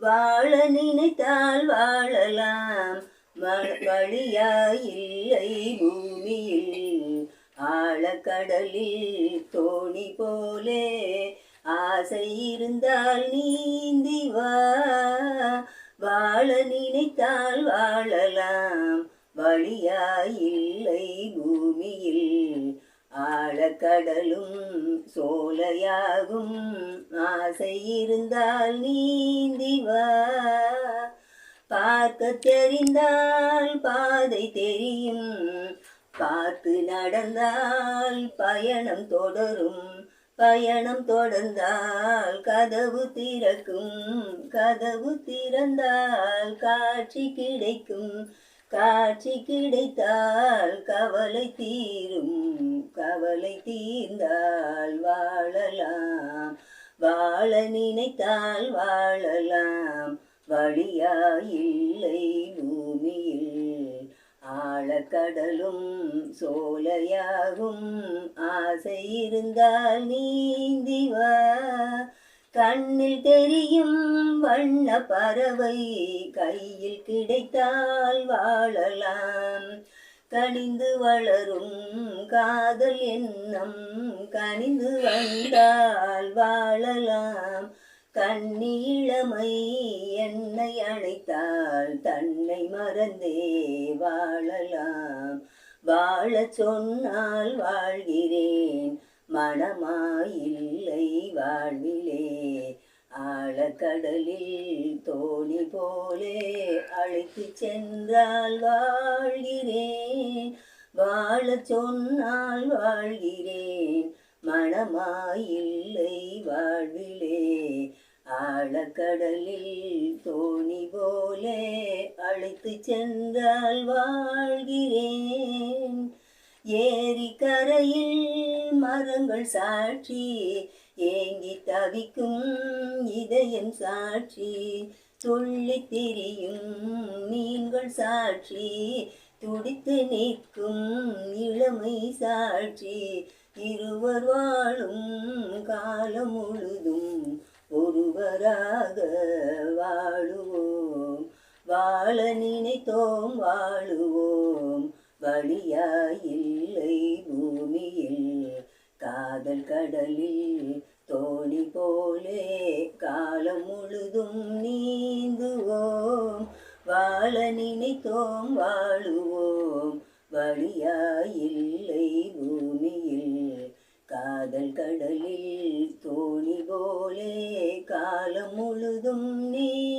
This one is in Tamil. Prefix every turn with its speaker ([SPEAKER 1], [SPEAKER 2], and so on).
[SPEAKER 1] வாழ நினைத்தால் வாழலாம். வழியாயில்லை பூமியில். ஆழக்கடலில் தோணி போலே ஆசை இருந்தால் நீந்தி வா. வாழ நினைத்தால் வாழலாம். வழியாயில்லை பூமியில். கடலும் சோலையாகும். ஆசை இருந்தால் நீந்திவா. பார்க்க தெரிந்தால் பாதை தெரியும். பார்த்து நடந்தால் பயணம் தொடரும். பயணம் தொடர்ந்தால் கதவு திறக்கும். கதவு திறந்தால் காட்சி கிடைக்கும். காட்சி கிடைத்தால் கவலை தீரும். கவலை தீர்ந்தால் வாழலாம். வாழ நினைத்தால் வாழலாம். வழியாயில்லை பூமியில். ஆழக்கடலும் சோலையாகும். ஆசை இருந்தால் நீந்திவா கண்ணில் தெரியும் வண்ண பறவை. கையில் கிடைத்தால் வாழலாம். கனிந்து வளரும் காதல் எண்ணம் கனிந்து வந்தால் வாழலாம். கண்ணி இளமை என்னை அழைத்தால் தன்னை மறந்தே வாழலாம். வாழச் சொன்னால் வாழ்கிறேன் மனமாயில்லை வாழ்விலே. ஆழக்கடலில் தோணி போலே அழைத்து சென்றால் வாழ்கிறேன். வாழ சொன்னால் வாழ்கிறேன். மனமாயில்லை வாழ்விலே. ஆழக்கடலில் தோணி போலே அழைத்து சென்றால் வாழ்கிறேன். ஏரி கரையில் மரங்கள் சாட்சி ஏங்கி தவிக்கும் இதயம் சாட்சி துள்ளி திரியும் மீன்கள் சாட்சி துடித்து நிற்கும் இளமை சாட்சி இருவர் வாழும் காலம் முழுதும் ஒருவராக வாழுவோம். வாழ நினைத்தோம் வாழுவோம். வழியாயில் காதல் கடலில் தோணி போலே காலம் முழுதும் நீந்துவோம். வாழ நினைத்தோம் வாழுவோம். வழியாயில்லை பூமியில். காதல் கடலில் தோணி போலே காலம் முழுதும் நீ